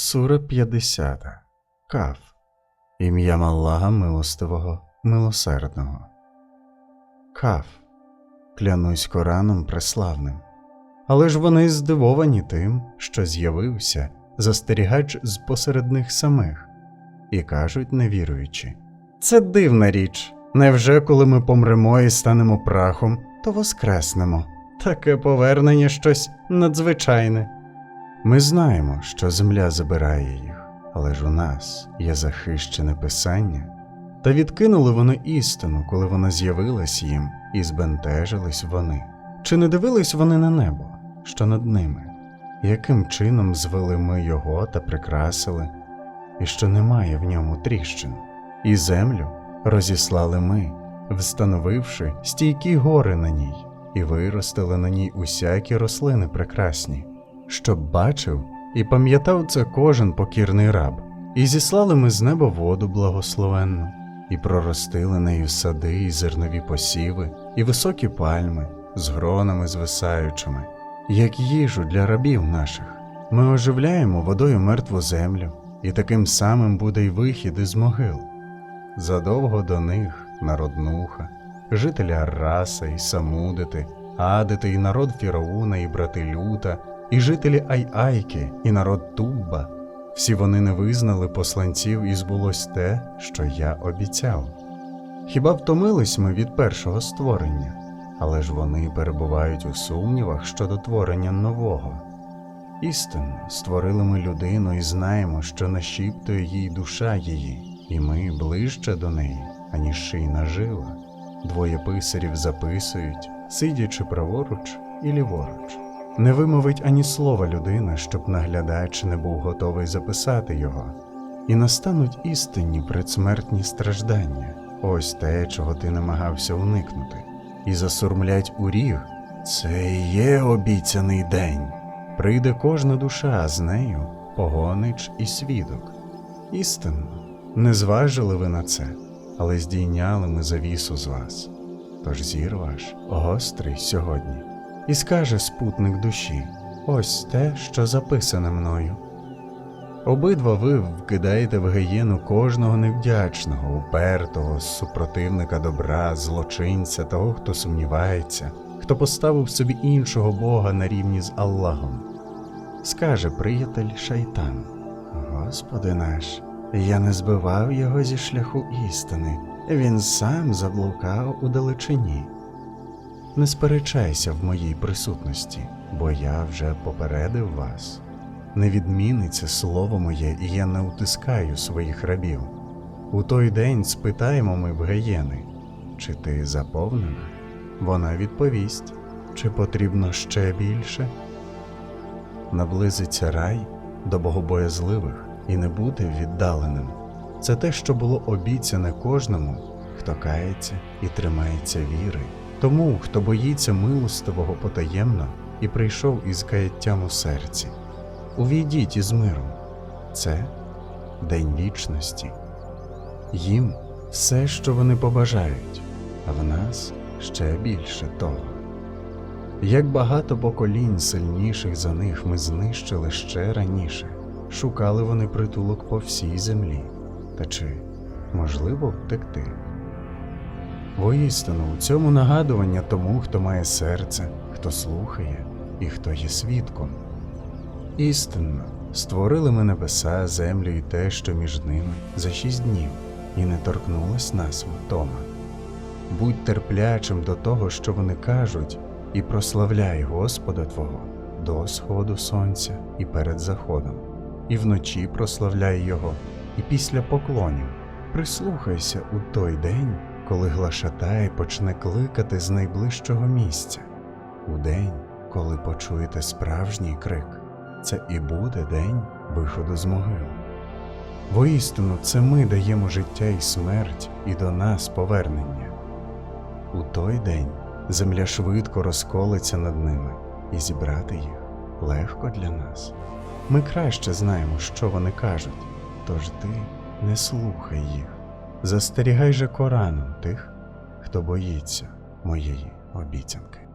Сура 50. Каф. Ім'ям Аллаха милостивого, милосердного. Каф. Клянусь Кораном преславним. Але ж вони здивовані тим, що з'явився застерігач з посеред них самих, і кажуть, невіруючи. Це дивна річ. Невже, коли ми помремо і станемо прахом, то воскреснемо? Таке повернення щось надзвичайне. Ми знаємо, що земля забирає їх, але ж у нас є захищене писання. Та відкинули вони істину, коли вона з'явилась їм, і збентежились вони. Чи не дивились вони на небо, що над ними? Яким чином звели ми його та прикрасили, і що немає в ньому тріщин, і землю розіслали ми, встановивши стійкі гори на ній, і виростили на ній усякі рослини прекрасні щоб бачив і пам'ятав це кожен покірний раб, і зіслали ми з неба воду благословенну, і проростили нею сади і зернові посіви, і високі пальми з гронами звисаючими, як їжу для рабів наших. Ми оживляємо водою мертву землю, і таким самим буде й вихід із могил. Задовго до них народ Нуха, жителі Арраса і Самудити, Адити і народ Фірауна і брати Люта, і жителі Ай-Айки, і народ Тубба. Всі вони не визнали посланців, і збулось те, що я обіцяв. Хіба втомились ми від першого створення, але ж вони перебувають у сумнівах щодо творення нового. Істинно, створили ми людину і знаємо, що нашіптує їй душа її, і ми ближче до неї, аніж шийна жила. Двоє писарів записують, сидячи праворуч і ліворуч. Не вимовить ані слова людина, щоб наглядач не був готовий записати його, і настануть істинні предсмертні страждання, ось те, чого ти намагався уникнути, і засурмлять у ріг. Це і є обіцяний день. Прийде кожна душа, з нею погонич і свідок. Істинно, не зважили ви на це, але здійняли ми завісу з вас. Тож зір ваш гострий сьогодні і скаже спутник душі ось те, що записане мною. Обидва ви вкидаєте в гієну кожного невдячного, упертого, супротивника добра, злочинця, того, хто сумнівається, хто поставив собі іншого Бога на рівні з Аллахом. Скаже приятель шайтан: Господи наш, я не збивав його зі шляху істини, він сам заблукав у далечині не сперечайся в моїй присутності, бо я вже попередив вас. Не відміниться слово моє, і я не утискаю своїх рабів. У той день спитаємо ми в Геєни, чи ти заповнена? Вона відповість, чи потрібно ще більше. Наблизиться рай до богобоязливих і не буде віддаленим. Це те, що було обіцяне кожному, хто кається і тримається віри. Тому, хто боїться милостивого потаємно і прийшов із каяттям у серці, увійдіть із миром це день вічності, їм все, що вони побажають, а в нас ще більше того. Як багато поколінь сильніших за них ми знищили ще раніше, шукали вони притулок по всій землі, та чи можливо втекти? Воістину у цьому нагадування тому, хто має серце, хто слухає і хто є свідком. Істинно, створили ми небеса, землю і те, що між ними за шість днів, і не торкнулась нас втома. Будь терплячим до того, що вони кажуть, і прославляй Господа Твого до сходу сонця і перед заходом, і вночі прославляй Його, і після поклонів прислухайся у той день коли глашатай почне кликати з найближчого місця, у день, коли почуєте справжній крик, це і буде день виходу з могил. Воістину, це ми даємо життя і смерть, і до нас повернення. У той день земля швидко розколиться над ними, і зібрати їх легко для нас. Ми краще знаємо, що вони кажуть, тож ти не слухай їх. Застерігай же Кораном тих, хто боїться моєї обіцянки.